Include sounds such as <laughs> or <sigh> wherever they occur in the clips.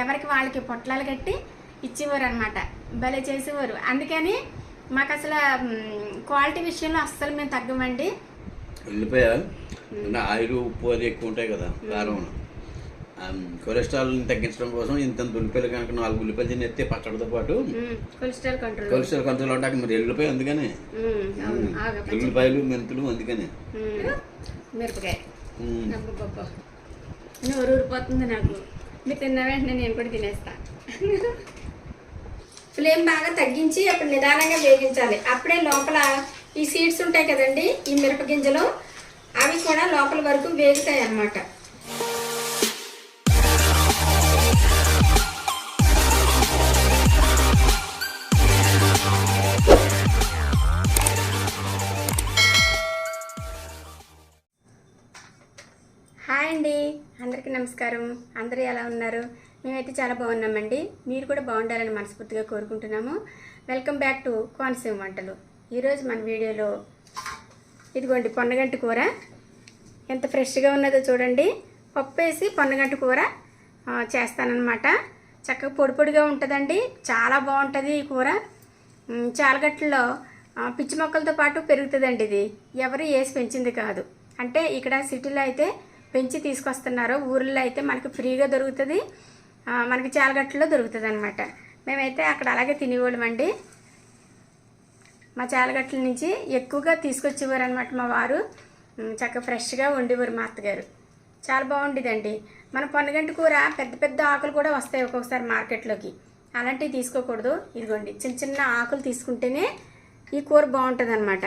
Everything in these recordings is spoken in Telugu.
ఎవరికి వాళ్ళకి పొట్లాలు కట్టి ఇచ్చేవారు అనమాట భలే చేసేవారు. అందుకని మాకు అసలు క్వాలిటీ విషయంలో అస్సలు మేము తగ్గమండి. ఉల్లిపాయ అంటే ఆయిల్ ఉప్పు అది ఎక్కువ ఉంటాయి కదా కారం. కొలెస్ట్రాల్ తగ్గించడం కోసం ఇంత ఉల్లిపాయలు కనుక నాలుగు ఉల్లిపాయలు తినేస్తే పచ్చడితో పాటు కొలెస్ట్రాల్ కంట్రోల్. కొలెస్ట్రాల్ కంట్రోల్ ఉంటాక మరి ఎల్లిపాయ అందుకనే. ఉల్లిపాయలు మెంతులు అందుకనే. మిరపకాయ. నోరు ఊరిపోతుంది నాకు. మీరు తిన్న వెంటనే నేను కూడా తినేస్తా. ఫ్లేమ్ బాగా తగ్గించి అప్పుడు నిదానంగా వేగించాలి. అప్పుడే లోపల ఈ సీడ్స్ ఉంటాయి కదండి ఈ మిరప గింజలు అవి కూడా లోపల వరకు వేగుతాయి అన్నమాట నమస్కారం. అందరూ ఎలా ఉన్నారు? మేమైతే చాలా బాగున్నామండి. మీరు కూడా బాగుండాలని మనస్ఫూర్తిగా కోరుకుంటున్నాము. వెల్కమ్ బ్యాక్ టు కోనసీమ వంటలు. ఈరోజు మన వీడియోలో ఇదిగోండి పొన్నగంటి కూర. ఎంత ఫ్రెష్గా ఉన్నదో చూడండి. పప్పు వేసి పొన్నగంటి కూర చేస్తానన్నమాట. చక్కగా పొడి పొడిగా ఉంటుందండి. చాలా బాగుంటుంది ఈ కూర. ఉమ్, పిచ్చి మొక్కలతో పాటు పెరుగుతుందండి ఇది. ఎవరు వేసి పెంచింది కాదు. అంటే ఇక్కడ సిటీలో అయితే పెంచి తీసుకొస్తున్నారు. ఊర్లో అయితే మనకి ఫ్రీగా దొరుకుతుంది. మనకి చాలగట్టలో దొరుకుతుంది అనమాట మేమైతే అక్కడ అలాగే తినేవాళ్ళమండి. మా చాలగట్ల నుంచి ఎక్కువగా తీసుకొచ్చేవారు అనమాట మా వారు. చక్కగా ఫ్రెష్గా వండేవారు మా అత్తగారు. చాలా బాగుండేదండి. మన పొన్నగంటి కూర పెద్ద పెద్ద ఆకులు కూడా వస్తాయి ఒక్కొక్కసారి మార్కెట్లోకి. అలాంటివి తీసుకోకూడదు. ఇదిగోండి చిన్న చిన్న ఆకులు తీసుకుంటేనే ఈ కూర బాగుంటుంది అనమాట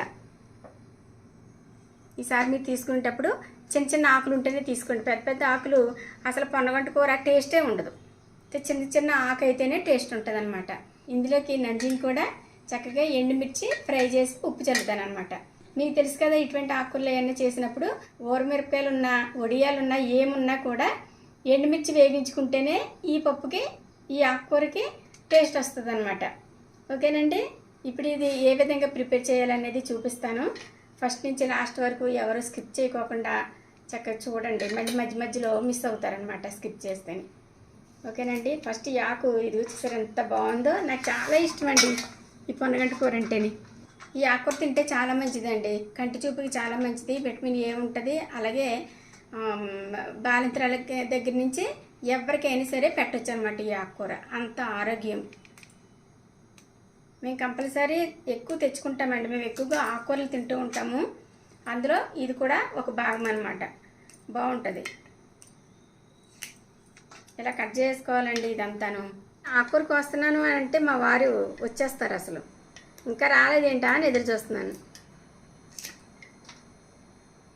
ఈసారి మీరు తీసుకునేటప్పుడు చిన్న చిన్న ఆకులు ఉంటేనే తీసుకోండి. పెద్ద పెద్ద ఆకులు అసలు పొన్నగంట కూర టేస్టే ఉండదు. చిన్న చిన్న ఆకు అయితేనే టేస్ట్ ఉంటుంది అనమాట ఇందులోకి నంజిని కూడా చక్కగా ఎండుమిర్చి ఫ్రై చేసి ఉప్పు చల్లుతాను అనమాట మీకు తెలుసు కదా ఇటువంటి ఆకుకూరలు ఏమైనా చేసినప్పుడు ఊరమిరపకాయలు ఉన్నా వడియాలున్నా ఏమున్నా కూడా ఎండుమిర్చి వేగించుకుంటేనే ఈ పప్పుకి ఈ ఆకుకూరకి టేస్ట్ వస్తుంది అనమాట ఓకేనండి? ఇప్పుడు ఇది ఏ విధంగా ప్రిపేర్ చేయాలనేది చూపిస్తాను. ఫస్ట్ నుంచి లాస్ట్ వరకు ఎవరు స్కిప్ చేయకోకుండా చక్కగా చూడండి. మళ్ళీ మధ్య మధ్యలో మిస్ అవుతారనమాట స్కిప్ చేస్తే ఓకేనండి? ఫస్ట్ ఈ ఆకు ఇది చూసారు ఎంత బాగుందో? నాకు చాలా ఇష్టం అండి ఈ పొన్నగంట కూర అంటేని. ఈ ఆకుకూర తింటే చాలా మంచిదండి. కంటి చూపుకి చాలా మంచిది. విటమిన్ ఏ ఉంటుంది. అలాగే బాలింతరాల దగ్గర నుంచి ఎవరికైనా సరే పెట్టచ్చు అనమాట ఈ ఆకుకూర అంత ఆరోగ్యం. మేము కంపల్సరీ ఎక్కువ తెచ్చుకుంటామండి. మేము ఎక్కువగా ఆకుకూరలు తింటూ ఉంటాము. అందులో ఇది కూడా ఒక భాగం అనమాట బాగుంటుంది. ఇలా కట్ చేసుకోవాలండి ఇదంతాను. ఆకుకూర కోస్తున్నాను అని అంటే మా వారు వచ్చేస్తారు అసలు. ఇంకా రాలేదేంటా అని ఎదురు చూస్తున్నాను.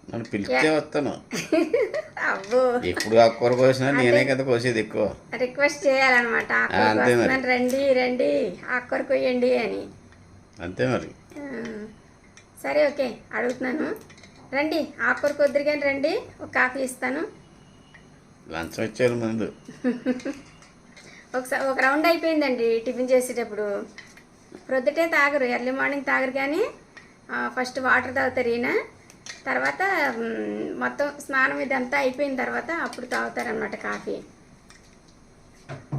నన్ను పిలిస్తే వస్తాను. <laughs> అబ్బో. ఎప్పుడు ఆ కూర కోసినా నేనే కదా కోసేది ఎక్కువ. రిక్వెస్ట్ చేయాలన్నమాట రండి రండి ఆకుకూర కొయ్యండి అని. అంతే మరి. ఆ, సరే ఓకే. అడుగుతున్నాను. రండి. కొద్దిరి కానీ రండి. ఒక కాఫీ ఇస్తాను. లంచం ఇచ్చారు ముందు. <laughs> ఒకసారి ఒక రౌండ్ అయిపోయిందండి టిఫిన్ చేసేటప్పుడు. ప్రొద్దుటే తాగరు. ఎర్లీ మార్నింగ్ తాగరు కానీ ఫస్ట్ వాటర్ తాగుతారు ఈయన. తర్వాత మొత్తం స్నానం ఇదంతా అయిపోయిన తర్వాత అప్పుడు తాగుతారనమాట కాఫీ.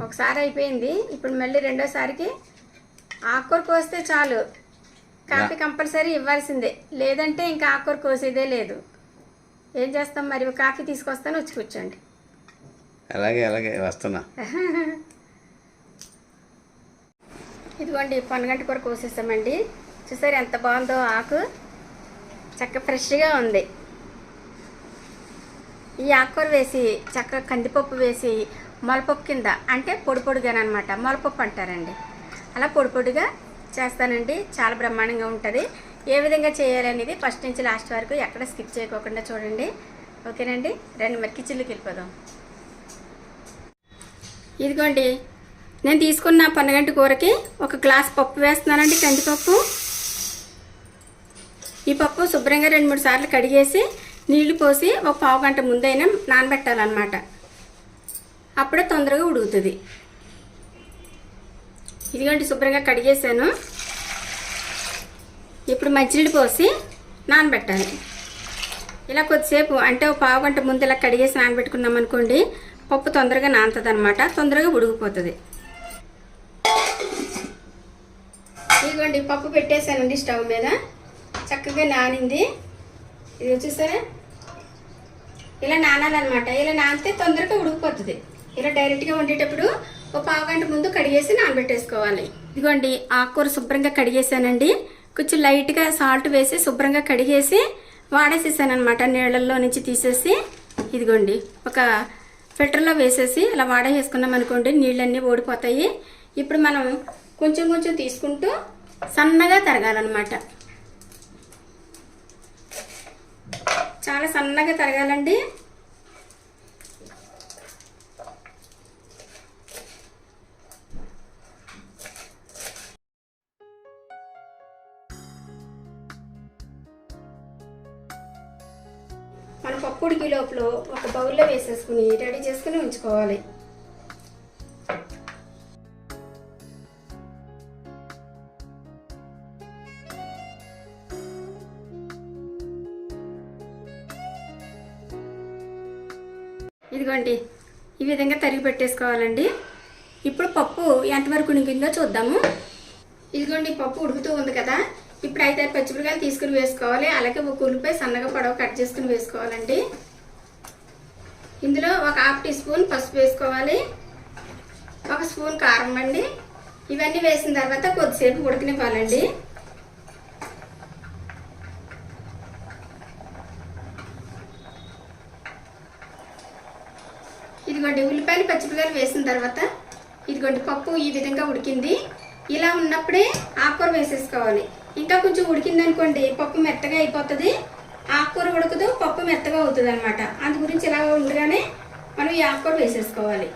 ఒకసారి అయిపోయింది. ఇప్పుడు మళ్ళీ రెండోసారికి ఆకుకూర కోస్తే చాలు. కాఫీ కంపల్సరీ ఇవ్వాల్సిందే. లేదంటే ఇంకా ఆకుకూర కోసేదే లేదు. ఏం చేస్తాం మరి? కాఫీ తీసుకొస్తాను వచ్చి కూర్చోండి. అలాగే అలాగే వస్తున్నా. <laughs> ఇదిగోండి పొన్నగంటి కూర కోసేసామండి. చూసారు ఎంత బాగుందో ఆకు? చక్క ఫ్రెష్గా ఉంది. ఈ ఆకుకూర వేసి చక్కగా కందిపప్పు వేసి మొలపప్పు కింద అంటే పొడి పొడిగానమాట మొలపప్పు అంటారండి. అలా పొడి పొడిగా చేస్తానండి. చాలా బ్రహ్మాండంగా ఉంటుంది. ఏ విధంగా చేయాలి అనేది ఫస్ట్ నుంచి లాస్ట్ వరకు ఎక్కడ స్కిప్ చేయకోకుండా చూడండి. ఓకేనండి? రెండు మరి కిచెన్లోకి వెళ్ళిపోదాం. ఇదిగోండి నేను తీసుకున్న పన్నగంటి కూరకి ఒక గ్లాస్ పప్పు వేస్తున్నానండి కందిపప్పు. ఈ పప్పు శుభ్రంగా రెండు మూడు సార్లు కడిగేసి నీళ్ళు పోసి ఒక పావు గంట ముందైనా నానబెట్టాలన్నమాట. అప్పుడే తొందరగా ఉడుకుతుంది. ఇదిగోండి శుభ్రంగా కడిగేసాను ఇప్పుడు మంచినీళ్ళు పోసి నానబెట్టాలి. ఇలా కొద్దిసేపు అంటే ఒక పావు గంట ముందు ఇలా కడిగేసి నానబెట్టుకున్నాం అనుకోండి పప్పు తొందరగా నానుతుంది అనమాట తొందరగా ఉడికిపోతుంది. ఇదిగోండి పప్పు పెట్టేశానండి స్టవ్ మీద. చక్కగా నానింది. ఇది చూసారా? ఇలా నానాలన్నమాట. ఇలా నానితే తొందరగా ఉడికిపోతుంది. ఇలా డైరెక్ట్గా వండేటప్పుడు ఒక పావు గంట ముందు కడిగేసి నానబెట్టేసుకోవాలి. ఇదిగోండి ఆకుకూర శుభ్రంగా కడిగేసానండి. కొంచెం లైట్గా సాల్ట్ వేసి శుభ్రంగా కడిగేసి వాడేసేసానమాట నీళ్ళల్లో నుంచి తీసేసి. ఇదిగోండి ఒక ఫిల్టర్లో వేసేసి ఇలా వాడేసుకున్నాం అనుకోండి నీళ్ళన్నీ ఓడిపోతాయి ఇప్పుడు మనం కొంచెం కొంచెం తీసుకుంటూ సన్నగా తరగాలన్నమాట. చాలా సన్నగా తరగాలండి. మనం పప్పు ఉడికే లోపల ఒక బౌల్లో వేసేసుకుని రెడీ చేసుకుని ఉంచుకోవాలి. ఇదిగోండి ఈ విధంగా తరిగి పెట్టేసుకోవాలండి. ఇప్పుడు పప్పు ఎంతవరకు ఉడికిందో చూద్దాము. ఇదిగోండి పప్పు ఉడుకుతూ ఉంది కదా. ఇప్పుడు ఐదారు పచ్చిమిరకాయలు తీసుకుని వేసుకోవాలి. అలాగే ఒక ఉల్లిపాయ సన్నగా పొడవ కట్ చేసుకుని వేసుకోవాలండి. ఇందులో ఒక హాఫ్ టీ స్పూన్ పసుపు వేసుకోవాలి. ఒక స్పూన్ కారం అండి. ఇవన్నీ వేసిన తర్వాత కొద్దిసేపు ఉడకనివ్వాలండి. ఇదిగోండి ఉల్లిపాయలు పచ్చిమిరకాయలు వేసిన తర్వాత ఇదిగోండి పప్పు ఈ విధంగా ఉడికింది. ఇలా ఉన్నప్పుడే ఆకుకూర వేసేసుకోవాలి. ఇంకా కొంచెం ఉడికింది అనుకోండి పప్పు మెత్తగా అయిపోతుంది. ఆకుకూర ఉడకదు పప్పు మెత్తగా అవుతుంది అనమాట అందు గురించి ఇలా ఉండగానే మనం ఈ ఆకుకూర వేసేసుకోవాలి.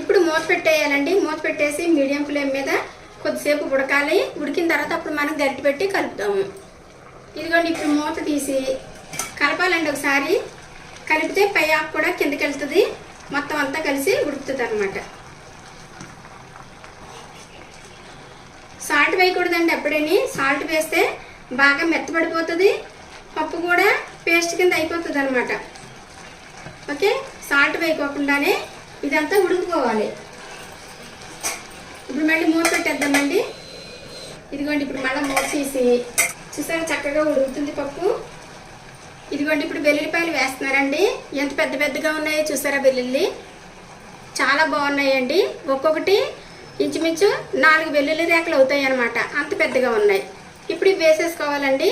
ఇప్పుడు మూత పెట్టేయాలండి. మూత పెట్టేసి మీడియం ఫ్లేమ్ మీద కొద్దిసేపు ఉడకాలి. ఉడికిన తర్వాత అప్పుడు మనం గరిటె పెట్టి కలుపుతాము. ఇదిగోండి ఇప్పుడు మూత తీసి కలపాలండి ఒకసారి. కలిపితే పై ఆకు కూడా కిందకి వెళ్తుంది మొత్తం అంతా కలిసి ఉడుకుతుంది అనమాట సాల్ట్ వేయకూడదండి ఎప్పుడని. సాల్ట్ వేస్తే బాగా మెత్తబడిపోతుంది. పప్పు కూడా పేస్ట్ కింద అయిపోతుంది అనమాట ఓకే? సాల్ట్ వేయకోకుండానే ఇదంతా ఉడికిపోవాలి. ఇప్పుడు మళ్ళీ మూత పెట్టేద్దామండి. ఇదిగోండి ఇప్పుడు మళ్ళీ మూత తీసి చూసారా చక్కగా ఉడుకుతుంది పప్పు. ఇదిగోండి ఇప్పుడు వెల్లుల్లిపాయలు వేస్తున్నారండి. ఎంత పెద్ద పెద్దగా ఉన్నాయో చూసారా వెల్లుల్లి? చాలా బాగున్నాయండి. ఒక్కొక్కటి ఇంచుమించు నాలుగు వెల్లుల్లి రేకలు అవుతాయి అన్నమాట అంత పెద్దగా ఉన్నాయి. ఇప్పుడు ఇవి వేసేసుకోవాలండి.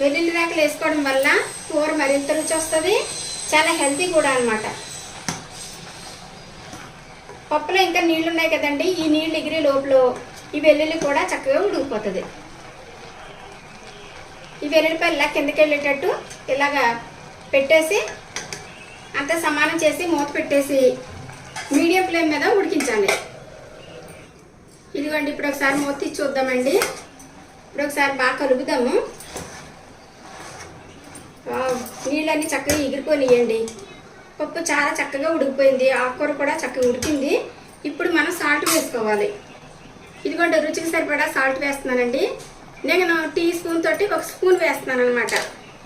వెల్లుల్లి రేకలు వేసుకోవడం వల్ల కూర మరింత రుచి వస్తుంది. చాలా హెల్తీ కూడా అనమాట పప్పులో ఇంకా నీళ్ళు ఉన్నాయి కదండి. ఈ నీళ్ళు ఎగిరి లోపల ఈ వెల్లుల్లి కూడా చక్కగా ఉడికిపోతుంది. ఇవి వెల్లుల్లిపాయలు ఇలా కిందకి వెళ్ళేటట్టు ఇలాగా పెట్టేసి అంతా సమానం చేసి మూత పెట్టేసి మీడియం ఫ్లేమ్ మీద ఉడికించాలి ఇదిగోండి ఇప్పుడు ఒకసారి మూత తీసి చూద్దామండి. ఇప్పుడు ఒకసారి బాగా కలుపుదాము. నీళ్ళన్నీ చక్కగా ఎగిరిపోనియండి. పప్పు చాలా చక్కగా ఉడికిపోయింది ఆకుకూర కూడా చక్కగా ఉడికింది. ఇప్పుడు మనం సాల్ట్ వేసుకోవాలి. ఇదిగోండి రుచికి సరిపడా సాల్ట్ వేస్తున్నానండి. నేను టీ స్పూన్ తోటి ఒక స్పూన్ వేస్తున్నాను అనమాట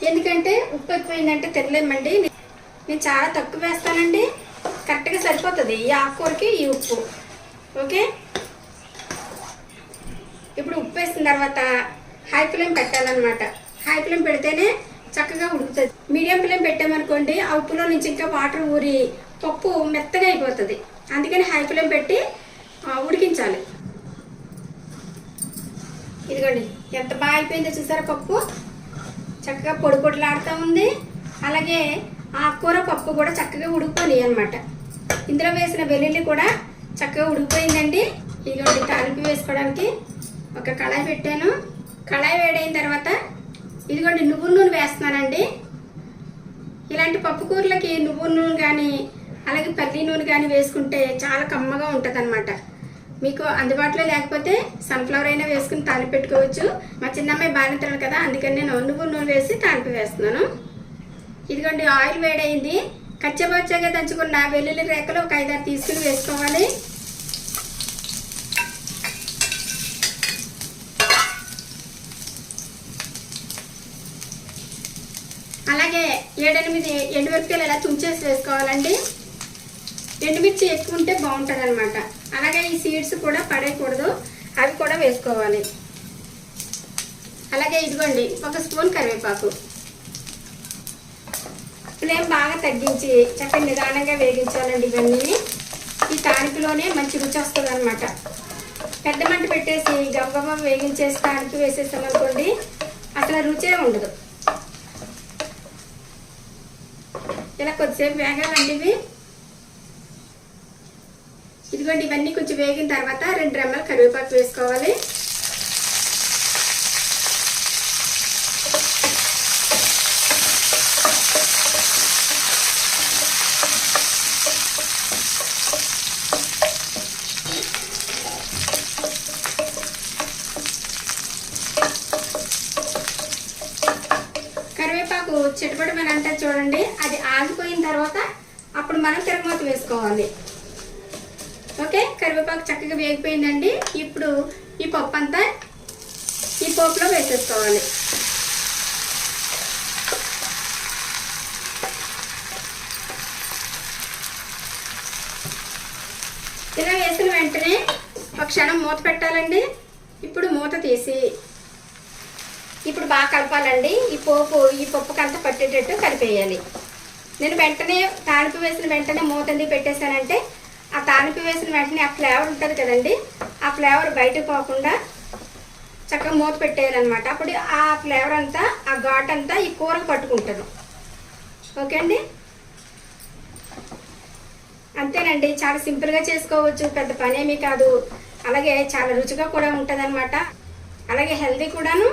ఎందుకంటే ఉప్పు ఎక్కువైందంటే తినలేమండి. నేను చాలా తక్కువ వేస్తానండి. కరెక్ట్గా సరిపోతుంది ఈ ఆకుకూరకి ఈ ఉప్పు. ఓకే? ఇప్పుడు ఉప్పు వేసిన తర్వాత హై ఫ్లేమ్ పెట్టాలన్నమాట. హై ఫ్లేమ్ పెడితేనే చక్కగా ఉడుకుతుంది. మీడియం ఫ్లేమ్ పెట్టామనుకోండి ఆ ఉప్పులో నుంచి ఇంకా వాటర్ ఊరి పప్పు మెత్తగా అయిపోతుంది. అందుకని హై ఫ్లేమ్ పెట్టి ఉడికించాలి. ఇదిగోండి ఎంత బాగా అయిపోయిందో చూసారా పప్పు? చక్కగా పొడి పొడిలాడుతూ ఉంది. అలాగే ఆకుకూర పప్పు కూడా చక్కగా ఉడికిపోయి అనమాట ఇందులో వేసిన వెల్లుల్లి కూడా చక్కగా ఉడికిపోయిందండి. ఇదిగోండి తాలింపు వేసుకోవడానికి ఒక కళాయి పెట్టాను. కళాయి వేడైన తర్వాత ఇదిగోండి నువ్వు నూనె వేస్తున్నానండి. ఇలాంటి పప్పు కూరలకి నువ్వు నూనె కానీ అలాగే పల్లి నూనె కానీ వేసుకుంటే చాలా కమ్మగా ఉంటుంది మీకు అందుబాటులో లేకపోతే సన్ఫ్లవర్ అయినా వేసుకుని తాలింపు పెట్టుకోవచ్చు. మా చిన్నమ్మాయి బాగానే తినడు కదా అందుకని నేను నువ్వు నూనె వేసి తాలింపు వేస్తున్నాను. ఇదిగోండి ఆయిల్ వేడైంది కచ్చబచ్చగా దంచుకున్న వెల్లుల్లి రేఖలు ఒక ఐదారు తీసుకుని వేసుకోవాలి. అలాగే ఏడెనిమిది ఎండు ఎండుమిరపకాయలు ఇలా తుంచేసి వేసుకోవాలండి? ఎండుమిర్చి ఎక్కువ ఉంటే బాగుంటుంది అనమాట అలాగే ఈ సీడ్స్ కూడా పడేయకూడదు. అవి కూడా వేసుకోవాలి. అలాగే ఇదిగోండి ఒక స్పూన్ కరివేపాకు. ఫ్లేమ్ బాగా తగ్గించి చక్కగా నిదానంగా వేగించాలండి ఇవన్నీ. ఈ తానికిలోనే మంచి రుచి వస్తుంది అనమాట పెద్ద మంట పెట్టేసి గబగబా వేగించేసి తానికి వేసేసామనుకోండి అసలు రుచే ఉండదు. ఇలా కొద్దిసేపు వేగాలండి ఇవి. ఇదిగోండి ఇవన్నీ కొంచెం వేగిన తర్వాత రెండు రెమ్మలు కరివేపాకు వేసుకోవాలి. కరివేపాకు చిటపడమని అంటే చూడండి అది ఆగిపోయిన తర్వాత అప్పుడు మనం తిరగమూత వేసుకోవాలి. ఓకే? కరివేపాకు చక్కగా వేగిపోయిందండి. ఇప్పుడు ఈ పప్పు అంతా ఈ పోపులో వేసేసుకోవాలి. ఇలా వేసిన వెంటనే ఒక క్షణం మూత పెట్టాలండి. ఇప్పుడు మూత తీసి ఇప్పుడు బాగా కలపాలండి. ఈ పోపు ఈ పప్పుకంతా పట్టేటట్టు కలిపేయాలి. నేను వెంటనే తాలింపు వేసిన వెంటనే మూతంది పెట్టేశానంటే ఆ తాలింపు వేసిన వెంటనే ఆ ఫ్లేవర్ ఉంటుంది కదండి ఆ ఫ్లేవర్ బయటకు పోకుండా చక్కగా మూత పెట్టేయాలన్నమాట. అప్పుడు ఆ ఫ్లేవర్ అంతా ఆ ఘాట్ అంతా ఈ కూరకు పట్టుకుంటుంది. ఓకే అండి అంతేనండి చాలా సింపుల్గా చేసుకోవచ్చు పెద్ద పనేమీ కాదు. అలాగే చాలా రుచిగా కూడా ఉంటుంది అలాగే హెల్దీ కూడాను.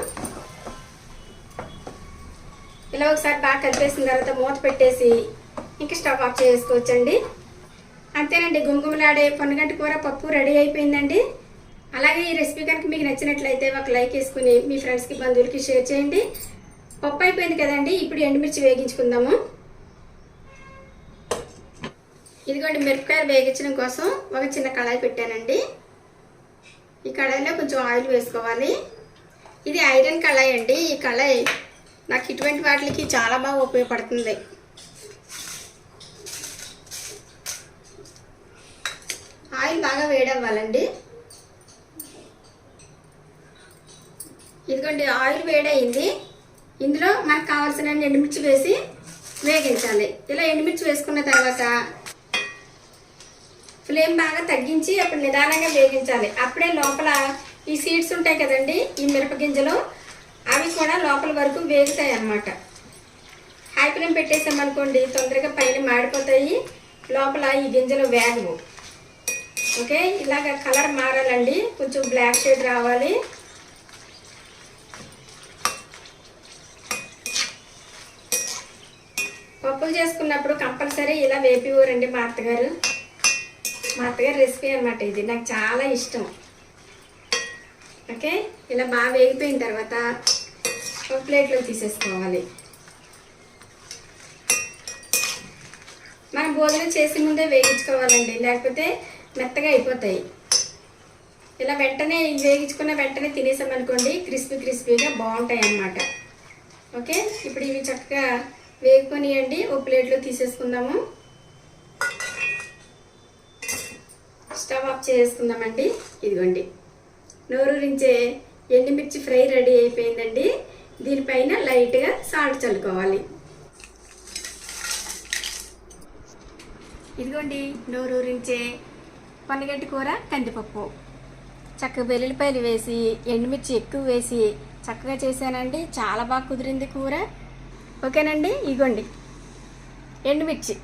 ఇలా ఒకసారి బాగా కలిపేసిన తర్వాత మూత పెట్టేసి ఇంకా స్టవ్ ఆఫ్ చేసుకోవచ్చండి. అంతేనండి గుమగుమలాడే పొన్నగంటి కూర పప్పు రెడీ అయిపోయిందండి. అలాగే ఈ రెసిపీ కనుక మీకు నచ్చినట్లయితే ఒక లైక్ వేసుకుని మీ ఫ్రెండ్స్కి బంధువులకి షేర్ చేయండి. పప్పు అయిపోయింది కదండి ఇప్పుడు ఎండుమిర్చి వేగించుకుందాము. ఇదిగోండి మిరపకాయలు వేగించడం కోసం ఒక చిన్న కళాయి పెట్టానండి. ఈ కళాయిలో కొంచెం ఆయిల్ వేసుకోవాలి. ఇది ఐరన్ కళాయి అండి. ఈ కళాయి నాకు ఇటువంటి వాటికి చాలా బాగా ఉపయోగపడుతుంది. ఆయిల్ బాగా వేడవ్వాలండి ఇదిగోండి ఆయిల్ వేడయింది. ఇందులో మనకు కావాల్సిన ఎండుమిర్చి వేసి వేగించాలి. ఇలా ఎండుమిర్చి వేసుకున్న తర్వాత ఫ్లేమ్ బాగా తగ్గించి అప్పుడు నిదానంగా వేగించాలి. అప్పుడే లోపల ఈ సీడ్స్ ఉంటాయి కదండి ఈ మిరప గింజలు అవి కూడా లోపల వరకు వేగుతాయి అన్నమాట హై ఫ్లేమ్ పెట్టేసామనుకోండి తొందరగా పైన మాడిపోతాయి. లోపల ఈ గింజలు వేగవు. ఓకే? ఇలాగ కలర్ మారాలండి. కొంచెం బ్లాక్ షేడ్ రావాలి. పప్పులు చేసుకున్నప్పుడు కంపల్సరీ ఇలా వేపివ్వరండి మా అత్తగారు మా అత్తగారు రెసిపీ అన్నమాట ఇది. నాకు చాలా ఇష్టం. ఓకే? ఇలా బాగా వేగిపోయిన తర్వాత ఒక ప్లేట్లో తీసేసుకోవాలి. మనం భోజనం చేసే ముందే వేయించుకోవాలండి. లేకపోతే మెత్తగా అయిపోతాయి. ఇలా వెంటనే వేగించుకున్న వెంటనే తినేసామనుకోండి క్రిస్పీ క్రిస్పీగా బాగుంటాయి అన్నమాట ఓకే? ఇప్పుడు ఇవి చక్కగా వేగుకొనియండి ఓ ప్లేట్లో తీసేసుకుందాము. స్టవ్ ఆఫ్ చేసుకుందామండి ఇదిగోండి. నోరూరించే ఎండుమిర్చి ఫ్రై రెడీ అయిపోయిందండి. దీనిపైన లైట్గా సాల్ట్ చల్లుకోవాలి. ఇదిగోండి నోరూరించే పొన్నగడ్డి కూర కందిపప్పు. చక్కగా వెల్లుల్లిపాయలు వేసి ఎండుమిర్చి ఎక్కువ వేసి చక్కగా చేశానండి. చాలా బాగా కుదిరింది కూర. ఓకేనండి? ఇగోండి. ఎండుమిర్చి.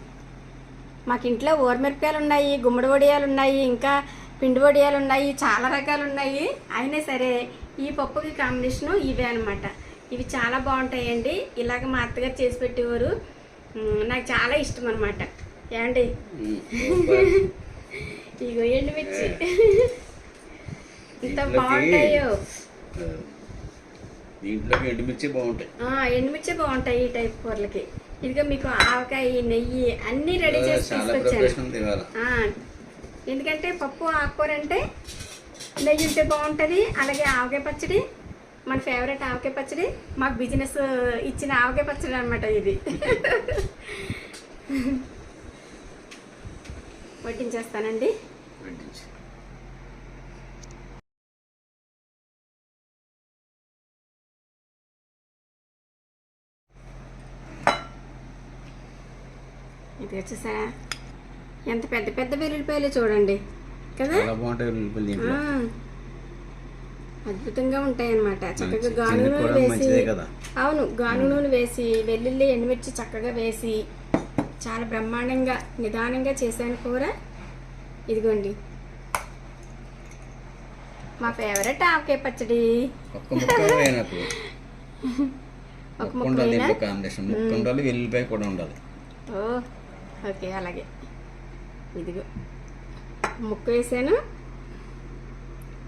మాకు ఇంట్లో ఊరమిరపకాయలు ఉన్నాయి గుమ్మడి వడియాలు ఉన్నాయి ఇంకా పిండి వడియాలు ఉన్నాయి చాలా రకాలు ఉన్నాయి అయినా సరే ఈ పప్పుకి కాంబినేషను ఇవే అనమాట ఇవి చాలా బాగుంటాయండి. ఇలాగ మా అత్తగారు చేసి పెట్టేవారు. నాకు చాలా ఇష్టం అనమాట ఏమండి? ఇగో ఎండుమిర్చి దీంట్లోకి- బాగుంటాయో. దీంట్లోకి ఎండుమిర్చి బాగుంటాయి. ఎండుమిర్చి బాగుంటాయి ఈ టైప్ కూరలకి. ఇదిగో మీకు ఆవకాయ నెయ్యి అన్నీ రెడీ చేసి తీసుకొచ్చాను ఎందుకంటే పప్పు ఆకుకూర అంటే నెయ్యి ఉంటే బాగుంటుంది అలాగే ఆవకాయ పచ్చడి మన ఫేవరెట్ ఆవకాయ పచ్చడి మాకు బిజినెస్ ఇచ్చిన ఆవకాయ పచ్చడి అనమాట ఇది. <laughs> వడ్డించేస్తానండి. వడ్డించి. ఇది వచ్చేసారా ఎంత పెద్ద పెద్ద వెల్లుల్లిపాయలు చూడండి. కదా? అద్భుతంగా ఉంటాయి అన్నమాట చక్కగా గాను నూనె వేసి. అవును గాను నూనె వేసి వెల్లుల్లి ఎండుమిర్చి చక్కగా వేసి చాలా బ్రహ్మాండంగా నిదానంగా చేశాను కూర. ఇదిగోండి. మా ఫేవరెట్ ఆవకాయ పచ్చడి. ఒక <laughs> వెల్లిపాయ కూడా ఉండాలి. ఓ ఓకే అలాగే. ఇదిగో. ముక్క వేసాను.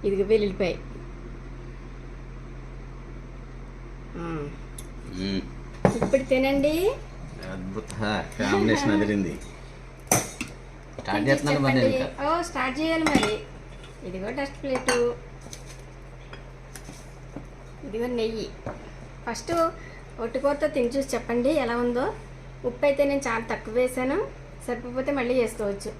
ఇదిగో మ్మ్. ఇప్పుడు తినండి. అద్భుత కాంబినేషన్ అదిరింది. స్టార్ట్ చేస్తున్నాను మరి. ఇంకా. ఓ స్టార్ట్ చేయాలి మరి. ఇదిగో డస్ట్ ప్లేటు ఇదిగో నెయ్యి. ఫస్ట్ ఒట్టుకూరతో తిని చూసి చెప్పండి ఎలా ఉందో. ఉప్పు అయితే నేను చాలా తక్కువ వేసాను. సరిపోతే మళ్ళీ వేసుకోవచ్చు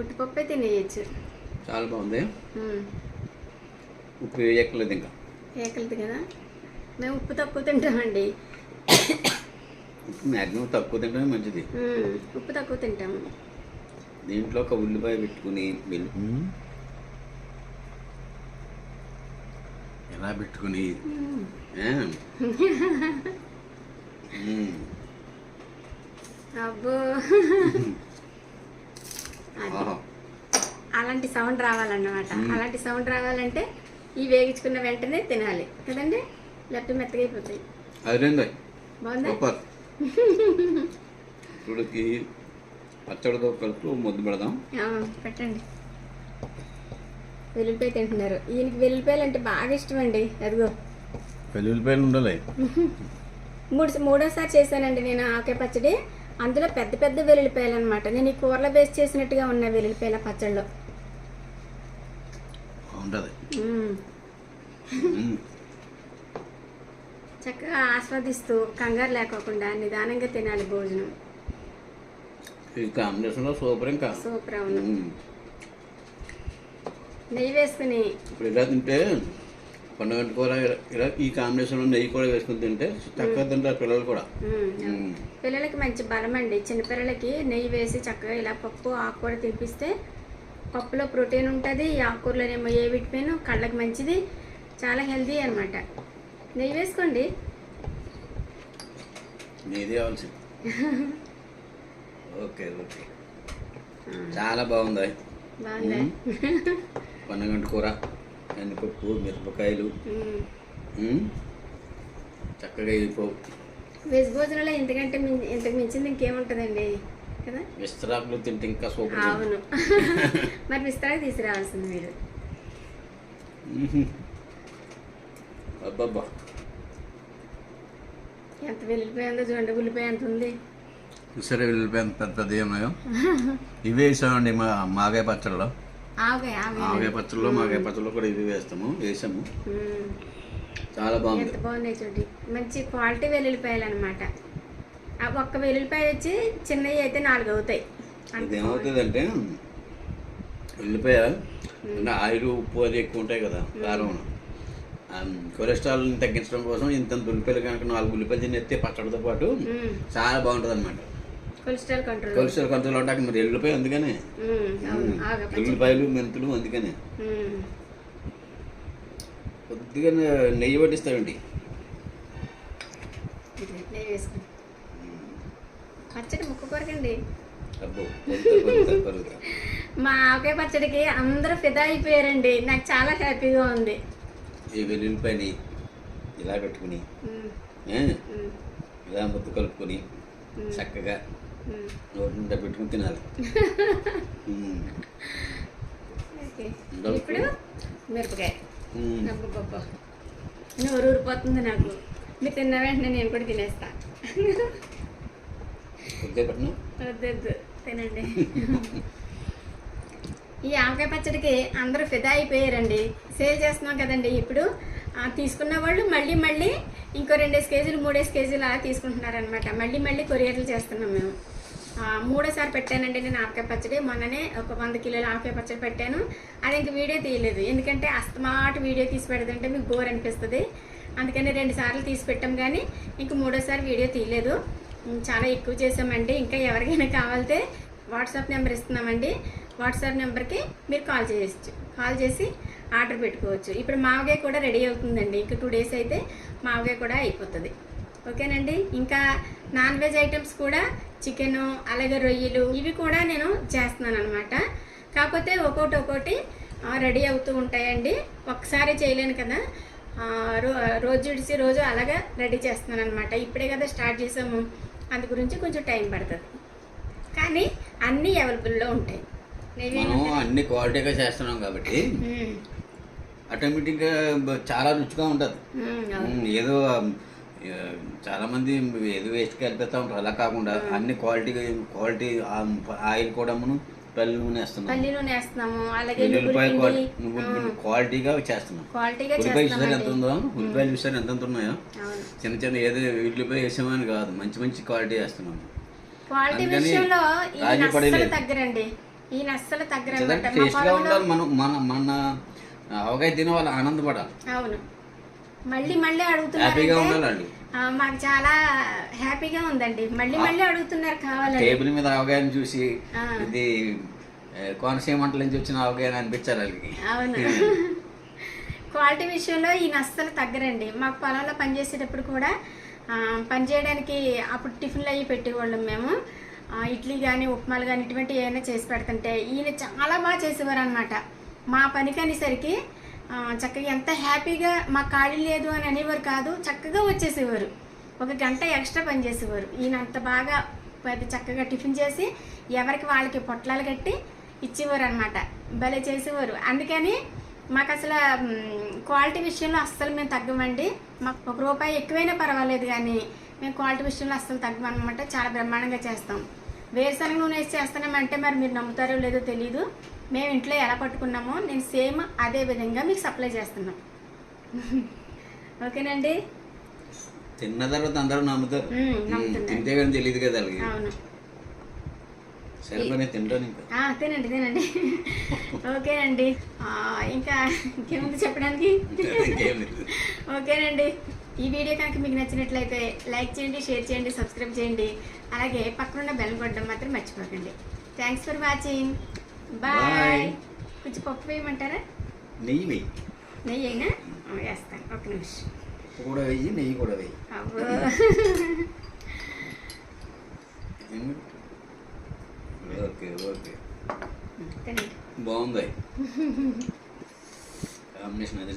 ఉట్టిపప్పు అయితే నెయ్యచ్చు చాలా బాగుంది. ఉప్పు వేయక్కర్లేదు ఇంకా. ఏకలది కదా? మేము ఉప్పు తక్కువ తింటామండి. ఉప్పు మ్యాక్సిమం తక్కువ తింటమే మంచిది. ఉప్పు తక్కువ తింటాము దీంట్లో ఒక ఉల్లిపాయ పెట్టుకుని ఎలా పెట్టుకుని. అబ్బో. అలాంటి సౌండ్ రావాలన్నమాట. అలాంటి సౌండ్ రావాలంటే ఈ వేగించుకున్న వెంటనే తినాలి. కదండి? లేకపోతే మెత్తగా అయిపోతాయి. సూపర్. ఇప్పుడుకి పచ్చడితో కలుపు ముద్దు పెడదాం. ఆ, పెట్టండి. వెల్లుల్లిపాయ తింటున్నారు. ఈయనకి వెల్లుల్లిపాయలు అంటే బాగా ఇష్టం అండి అదిగో. వెల్లుల్లిపాయలు ఉండాలి. మూడు మూడోసారి చేశానండి నేను ఆకే పచ్చడి. అందులో పెద్ద పెద్ద వెల్లుల్లిపాయలు అనమాట నేను ఈ కూరలో వేస్ట్ చేసినట్టుగా ఉన్న వెల్లుల్లిపాయల పచ్చడిలో ఉంటుంది. చక్కగా ఆస్వాదిస్తూ కంగారు లేకోకుండా నిదానంగా తినాలి భోజనం. ఈ కాంబినేషన్లో సూపర్ ఇంకా. సూపర్ అవును. నెయ్యి వేసుకుని. ఇప్పుడు ఇలా తింటే పండుగ కూర ఇలా- ఈ కాంబినేషన్లో నెయ్యి కూడా వేసుకుని తింటే చక్కగా తింటారు పిల్లలు కూడా. పిల్లలకి మంచి బలం అండి. చిన్నపిల్లలకి నెయ్యి వేసి చక్కగా ఇలా పప్పు ఆకుకూర తినిపిస్తే పప్పులో ప్రోటీన్ ఉంటుంది ఈ ఆకుకూరలోనేమో ఏ విటమిన్ కళ్ళకి మంచిది చాలా హెల్దీ అనమాట నెయ్యి వేసుకోండి. <laughs> Okay okay. చాలా బాగుంది పన్నగంట కూర కందిపప్పు మిరపకాయలు. చక్కగా అయిపోవు వెజ్ భోజనంలో ఇంతకంటే ఇంతకు మించింది ఇంకేముంటుందండి? కదా? విస్తరాకులు తింటే ఇంకా సూపర్ అవును. <laughs> మరి విస్తారా తీసుకురావాల్సింది మీరు. అబ్బబ్బా. ఎంత వెళ్ళిపోయిందో చూడండి ఉల్లిపాయ ఎంత ఉంది? సరే వెళ్ళిపోయింది పెద్ద పెద్ద ఏమన్నాయో ఇవే వేసామండి మా మాగాయ పచ్చళ్ళలో. ఆవకాయ పచ్చళ్ళలో మాగాయ పచ్చళ్ళలో కూడా ఇవి వేస్తాము వేసాము. చాలా బాగుంది. ఎంత బాగున్నాయి చూడండి. మంచి క్వాలిటీ వెల్లుల్లిపాయలు అనమాట ఒక్క వెల్లుల్లిపాయ వచ్చి చిన్నవి అయితే నాలుగు అవుతాయి ఇది ఏమవుతుందంటే అంటే ఆయిల్ ఉప్పు అది ఎక్కువ ఉంటాయి కదా కారం. ఆ, కొలెస్ట్రాల్ తగ్గించడం కోసం ఇంత ఉల్లిపాయలు కనుక నాలుగు ఉల్లిపాయలు తినేస్తే పచ్చడితో పాటు. చాలా బాగుంటుంది అనమాట కొలెస్ట్రాల్ కంట్రోల్. కొలెస్ట్రాల్ కంట్రోల్ అవడానికి మరి ఎల్లిపాయ అందుకనే. ఉల్లిపాయలు మెంతులు అందుకనే. కొద్దిగా నెయ్యి పట్టిస్తామండి ఇది నెయ్యి వేసుకుని పచ్చడి ముక్క కొరకండి. మా ఆవకాయ పచ్చడికి అందరూ ఫిదా అయిపోయారండి నాకు చాలా హ్యాపీగా ఉంది ఈ వెల్లుల్లిపాయని ఇలా పెట్టుకుని. ఇలా ముద్దు కలుపుకొని. చక్కగా. నోటి నిండా పెట్టుకుని తినాలి. <laughs> ఇప్పుడు మిరపకాయ. అబ్బబ్బబ్బా. నోరు ఊరిపోతుంది నాకు మీరు తిన్న వెంటనే నేను కూడా తినేస్తా కొద్దిగా పెట్టినా. తినండి. <laughs> ఈ ఆవకాయ పచ్చడికి అందరూ ఫిదా అయిపోయారండి. సేల్ చేస్తున్నాం కదండి ఇప్పుడు. తీసుకున్న వాళ్ళు మళ్ళీ మళ్ళీ ఇంకో రెండేసి కేజీలు మూడేసి కేజీలు అలా తీసుకుంటున్నారనమాట మళ్ళీ మళ్ళీ కొరియర్లు చేస్తున్నాం మేము. మూడోసారి పెట్టానండి నేను ఆవకాయ పచ్చడి. మొన్ననే ఒక వంద కిలోల ఆవకాయ పచ్చడి పెట్టాను. అది ఇంక వీడియో తీయలేదు. ఎందుకంటే అస్తమాట వీడియో తీసి పెడదంటే మీకు బోర్ అనిపిస్తుంది. అందుకని రెండు సార్లు తీసి పెట్టాం కానీ ఇంక మూడోసారి వీడియో తీయలేదు. చాలా ఎక్కువ చేసామండి ఇంకా ఎవరికైనా కావాలితే వాట్సాప్ నెంబర్ ఇస్తున్నామండి. వాట్సాప్ నెంబర్కి మీరు కాల్ చేయొచ్చు. కాల్ చేసి ఆర్డర్ పెట్టుకోవచ్చు. ఇప్పుడు మావగాయ కూడా రెడీ అవుతుందండి. ఇంకా టూ డేస్ అయితే మావగాయ కూడా అయిపోతుంది. ఓకేనండి? ఇంకా నాన్ వెజ్ ఐటమ్స్ కూడా చికెను అలాగే రొయ్యలు ఇవి కూడా నేను చేస్తున్నాను అనమాట కాకపోతే ఒక్కొక్కటి ఒక్కొక్కటి రెడీ అవుతూ ఉంటాయండి. ఒక్కసారి చేయలేను కదా. రో రోజు విడిచి రోజు అలాగా రెడీ చేస్తున్నాను అనమాట ఇప్పుడే కదా స్టార్ట్ చేసాము. అందు గురించి కొంచెం టైం పడుతుంది. కానీ అన్నీ అవైలబుల్లో ఉంటాయి. మనం అన్ని క్వాలిటీగా చేస్తున్నాం కాబట్టి ఆటోమేటిక్గా చాలా రుచిగా ఉంటుంది. ఏదో చాలా మంది ఏదో వేస్ట్ కలిపిస్తూ ఉంటారు. అలా కాకుండా అన్ని క్వాలిటీ క్వాలిటీ ఆయిల్ కూడా మనం పల్లి నూనె వేస్తున్నాం. పల్లి నూనె వేస్తున్నాము. అలాగే ఉల్లిపాయ నువ్వుల క్వాలిటీ పిండి, నువ్వుల క్వాలిటీగా చేస్తున్నాం. క్వాలిటీగా ఉల్లిపాయ చూసారు ఎంత ఉందో? ఉల్లిపాయలు చూసారు ఎంత ఉన్నాయో చిన్న చిన్న ఏదో ఉల్లిపాయ వేసామని కాదు. మంచి మంచి క్వాలిటీ వేస్తున్నాం. క్వాలిటీ విషయంలో. తగ్గరండి ఈయన అస్సలు తగ్గరనమాట టేస్ట్గా ఉండాలి మనం. మన మన అవకాయ తినే వాళ్ళు ఆనందపడాలి. అవును. మళ్ళీ మళ్ళీ హ్యాపీగా అడుగుతున్నారు ఉండాలండి. మాకు చాలా హ్యాపీగా ఉందండి. మళ్ళీ మళ్ళీ అడుగుతున్నారు కావాలని. టేబుల్ మీద అవగాహన చూసి. ఇది కోనసీమ మంటల నుంచి వచ్చిన అవగాహన అనిపించాలి వాళ్ళకి. అవును. <laughs> క్వాలిటీ విషయంలో ఈయన అస్సలు తగ్గరండి. మాకు పొలంలో పనిచేసేటప్పుడు కూడా ఆ, పని చేయడానికి అప్పుడు టిఫిన్లు అవి పెట్టేవాళ్ళం మేము. ఇడ్లీ కానీ ఉప్మాలు కానీ ఇటువంటి ఏమైనా చేసి పెడుతుంటే ఈయన చాలా బాగా చేసేవారు అనమాట మా పనికి అనేసరికి ఆ, చక్కగా ఎంత హ్యాపీగా మా ఖాళీ లేదు అని అనేవారు కాదు చక్కగా వచ్చేసేవారు. ఒక గంట ఎక్స్ట్రా పని చేసేవారు. ఈయన అంత బాగా పెద్ద చక్కగా టిఫిన్ చేసి ఎవరికి వాళ్ళకి పొట్లాలు కట్టి ఇచ్చేవారు అనమాట భలే చేసేవారు. అందుకని మాకు అసలు క్వాలిటీ విషయంలో అస్సలు మేము తగ్గమండి. మాకు ఒక రూపాయి ఎక్కువైనా పర్వాలేదు కానీ మేము క్వాలిటీ విషయంలో అస్సలు తగ్గమనమాట చాలా బ్రహ్మాండంగా చేస్తాం. వేరుశనగ నూనె వేసి చేస్తున్నామంటే మరి మీరు నమ్ముతారో లేదో తెలీదు. మేము ఇంట్లో ఎలా పట్టుకున్నామో నేను సేమ్ అదే విధంగా మీకు సప్లై చేస్తున్నాం. ఓకేనండి? తిన్న తర్వాత అందరూ నమ్ముతారు. కానీ తెలియదు కదా అవును. తినండి తినండి. ఓకేనండి. ఇంకా ఇంకేముంది చెప్పడానికి. ఓకేనండి. ఈ వీడియో కనుక మీకు నచ్చినట్లయితే లైక్ చేయండి షేర్ చేయండి సబ్స్క్రైబ్ చేయండి. అలాగే పక్కనున్న బెల్ కొట్టడం మాత్రం మర్చిపోకండి. Thanks for watching. బాయ్. కొంచెం పప్పు వేయమంటారా? నెయ్యి వెయ్యి నెయ్యి అయినా వేస్తాను. ఒక నిమిషం. కూడా వెయ్యి నెయ్యి కూడా అవ్వో <laughs> ఓకే ఓకే. బాగుంది. కాంబినేషన్ అది